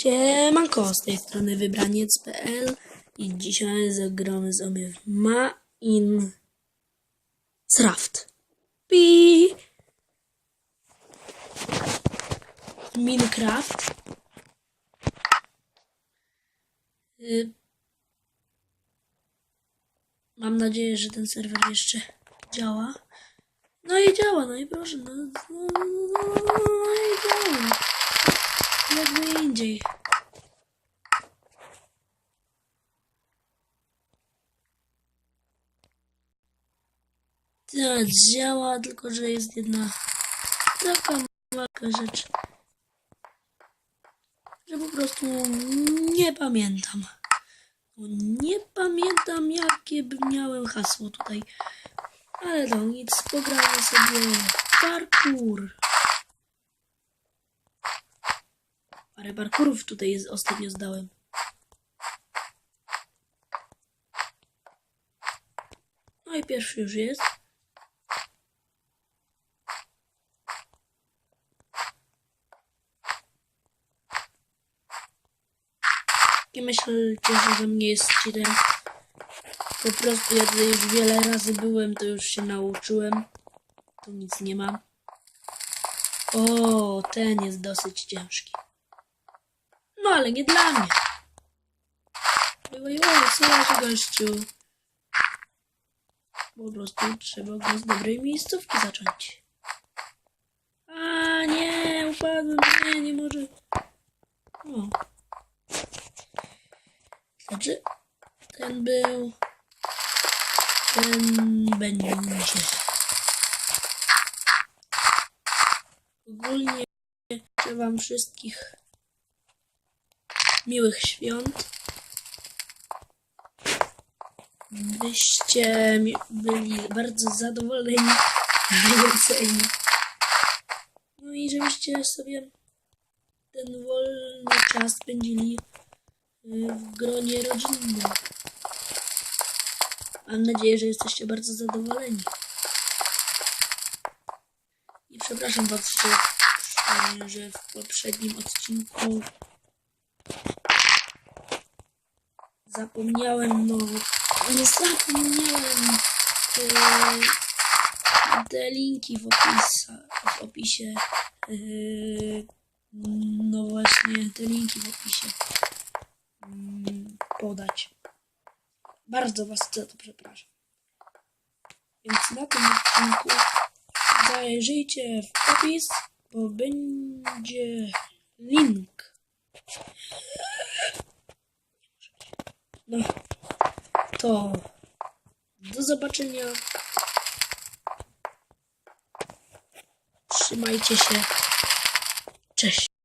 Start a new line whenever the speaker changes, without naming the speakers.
Siemanko, z tej strony wybraniec.pl i dzisiaj zagramy sobie w Main Craft. Pi Minecraft. Y, Mam nadzieję, że ten serwer jeszcze działa. No i działa, no i proszę, no, no, no, no, no, no działa. Jakby indziej. Tak, działa, tylko że jest jedna taka mała rzecz, że po prostu nie pamiętam. Nie pamiętam, jakie by miałem hasło tutaj. Ale to nic, pogramy sobie parkour. Parę parkurów tutaj jest, ostatnio zdałem. No i pierwszy już jest. Nie myślcie, że ze mnie jest cheater. Po prostu ja tutaj już wiele razy byłem, to już się nauczyłem. Tu nic nie mam. O, ten jest dosyć ciężki. Ale nie dla mnie. Oj, oj, co ja się gościu? Po prostu trzeba go z dobrej miejscówki zacząć. A nie, upadłem, nie, nie może. O. Znaczy, ten był. Ten będzie. Ogólnie życzę Wam wszystkich miłych świąt. Byście byli bardzo zadowoleni, zachwyceni. No i żebyście sobie ten wolny czas spędzili y, w gronie rodzinnym. Mam nadzieję, że jesteście bardzo zadowoleni. I przepraszam was, że, że w poprzednim odcinku zapomniałem, no nie zapomniałem e, te linki w, opisa, w opisie. E, no właśnie, te linki w opisie mm, podać. Bardzo was za to przepraszam. Więc na tym odcinku zajrzyjcie w opis, bo będzie link. No, to do zobaczenia. Trzymajcie się. Cześć.